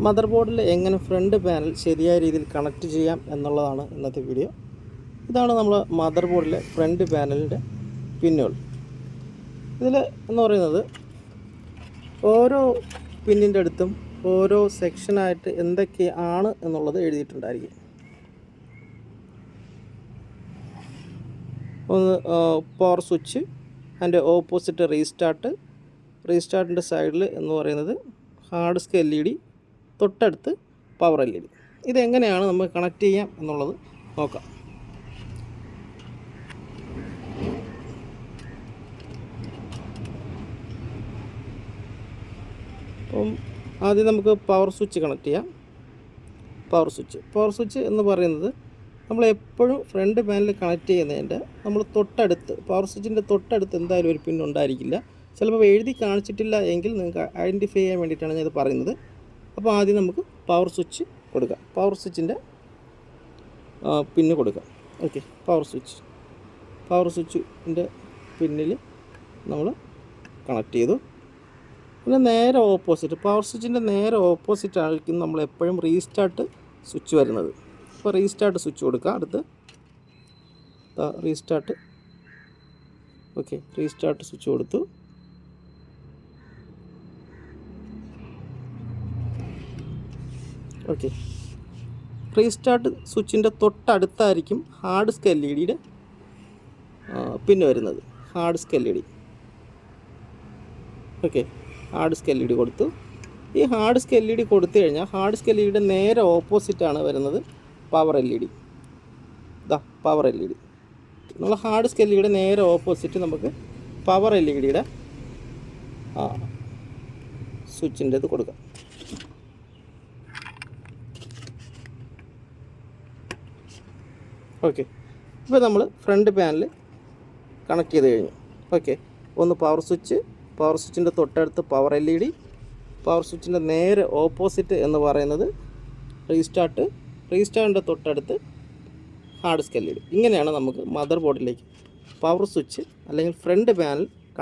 Mother ബോർഡിൽ എങ്ങനെ front panel ശരിയായ രീതിയിൽ കണക്ട് ചെയ്യാം എന്നുള്ളതാണ് ഇന്നത്തെ വീഡിയോ ഇതാണ് നമ്മൾ മദർ ബോർഡിലെ ഫ്രണ്ട് പാനലിന്റെ പിന്നുകൾ ഇതിൽ എന്ന് പറയുന്നത് ഓരോ പിന്നിന്റെ അടുത്തും ഓരോ സെക്ഷനായിട്ട് എന്തൊക്കെയാണ് എന്നുള്ളത് എഴുതിയിട്ടുണ്ടായിരിക്കും. ഒന്ന് പവർ സ്വിച്ച് അതിന്റെ ഓപ്പോസിറ്റ് റീസ്റ്റാർട്ട് റീസ്റ്റാർട്ടിന്റെ സൈഡിൽ എന്ന് പറയുന്നത് hard disk L E D തൊട്ടടുത്ത് പവർ എൽ ഇ ഡി ഇതെങ്ങനെയാണ് നമുക്ക് കണക്ട് ചെയ്യാം എന്നുള്ളത് നോക്കാം. അപ്പം ആദ്യം നമുക്ക് പവർ സ്വിച്ച് കണക്ട് ചെയ്യാം. പവർ സ്വിച്ച് പവർ സ്വിച്ച് എന്ന് പറയുന്നത് നമ്മൾ എപ്പോഴും ഫ്രണ്ട് പാനൽ കണക്ട് ചെയ്യുന്നതിന്റെ നമ്മൾ തൊട്ടടുത്ത് പവർ സ്വിച്ചിന്റെ തൊട്ടടുത്ത് എന്തായാലും ഒരു പിൻ ഉണ്ടായിരിക്കില്ല. ചിലപ്പോൾ എഴുതി കാണിച്ചിട്ടില്ല എങ്കിൽ നിങ്ങൾക്ക് ഐഡന്റിഫൈ ചെയ്യാൻ വേണ്ടിയിട്ടാണ് ഞാൻ ഇത് പറയുന്നത്. അപ്പോൾ ആദ്യം നമുക്ക് പവർ സ്വിച്ച് കൊടുക്കാം. പവർ സ്വിച്ചിന്റെ പിന്ന് കൊടുക്കാം. ഓക്കെ പവർ സ്വിച്ച് പവർ സ്വിച്ചിന്റെ പിന്നിൽ നമ്മൾ കണക്ട് ചെയ്തു. പിന്നെ നേരെ ഓപ്പോസിറ്റ് പവർ സ്വിച്ചിന്റെ നേരെ ഓപ്പോസിറ്റ് ആയിരിക്കും നമ്മൾ എപ്പോഴും റീസ്റ്റാർട്ട് സ്വിച്ച് വരുന്നത്. അപ്പോൾ റീസ്റ്റാർട്ട് സ്വിച്ച് കൊടുക്കുക അടുത്ത് റീസ്റ്റാർട്ട് ഓക്കെ റീസ്റ്റാർട്ട് സ്വിച്ച് കൊടുത്തു. ഓക്കെ റീസ്റ്റാർട്ട് സ്വിച്ചിന്റെ തൊട്ടടുത്തായിരിക്കും ഹാർഡ് ഡിസ്ക് എൽ ഇ ഡിയുടെ പിന്നെ വരുന്നത്. Hard disk L E D okay hard disk L E D കൊടുത്തു. ഈ hard disk L E D കൊടുത്തു കഴിഞ്ഞാൽ ഹാർഡ് ഡിസ്ക് എൽ ഇ ഡിയുടെ നേരെ ഓപ്പോസിറ്റാണ് വരുന്നത് പവർ എൽ ഇ ഡി ഇതാ പവർ എൽ ഇ ഡി നമ്മൾ ഹാർഡ് ഡിസ്ക് എൽ ഇ ഡിയുടെ നേരെ ഓപ്പോസിറ്റ് നമുക്ക് പവർ എൽ ഇ ഡിയുടെ സ്വിച്ചിന്റെ ഇത് കൊടുക്കാം. ഓക്കെ. ഇപ്പോൾ നമ്മൾ ഫ്രണ്ട് പാനൽ കണക്ട് ചെയ്ത് കഴിഞ്ഞു. ഓക്കെ. ഒന്ന് പവർ സ്വിച്ച് പവർ സ്വിച്ചിന്റെ തൊട്ടടുത്ത് power L E D power സ്വിച്ചിന്റെ നേരെ ഓപ്പോസിറ്റ് എന്ന് പറയുന്നത് റീസ്റ്റാർട്ട് റീസ്റ്റാർട്ടിന്റെ തൊട്ടടുത്ത് ഹാർഡ് സ്കെല്ലിൽ ഡി ഇങ്ങനെയാണ് നമുക്ക് മദർ ബോർഡിലേക്ക് പവർ സ്വിച്ച് അല്ലെങ്കിൽ ഫ്രണ്ട് പാനൽ